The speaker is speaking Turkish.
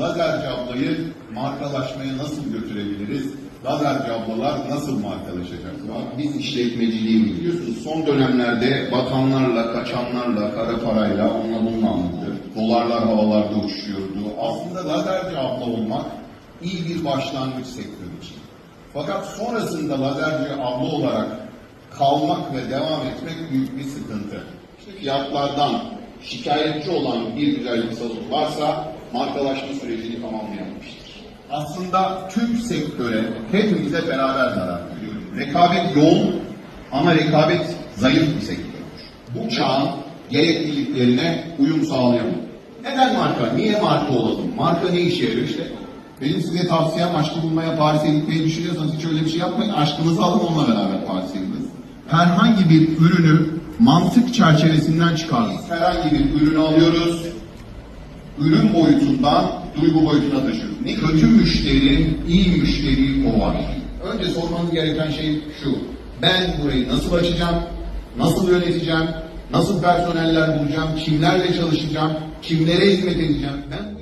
Lazerci ablayı markalaşmaya nasıl götürebiliriz? Lazerci ablalar nasıl markalaşacaklar? Biz işletmeciliği biliyorsunuz son dönemlerde bakanlarla, kaçanlarla, kara parayla onunla bununla anlattı. Dolarlar havalarda uçuşuyordu. Aslında lazerci abla olmak iyi bir başlangıç sektör için. Fakat sonrasında lazerci abla olarak kalmak ve devam etmek büyük bir sıkıntı. İşte fiyatlardan şikayetçi olan bir güzellik salonu varsa markalaşma sürecini tamamlayamamıştır. Aslında tüm sektöre hepimize beraber zarar veriyor. Rekabet yoğun ama rekabet zayıf bir sektördür. Bu çağın gerekliliklerine uyum sağlayamıyor. Neden marka? Niye marka olalım? Marka ne işe yarıyor işte? Benim size tavsiyem aşkı bulmaya Paris'e gitmeyi düşünüyorsanız hiç öyle bir şey yapmayın. Aşkınızı alın onunla beraber Paris'e gidin. Herhangi bir ürünü mantık çerçevesinden çıkarın. Herhangi bir ürünü alıyoruz, ürün boyutundan duygu boyutuna taşıyoruz. Ne kötü müşteri, iyi müşteri o var. Önce sormanız gereken şey şu. Ben burayı nasıl açacağım? Nasıl yöneteceğim? Nasıl personeller bulacağım? Kimlerle çalışacağım? Kimlere hizmet edeceğim? Ben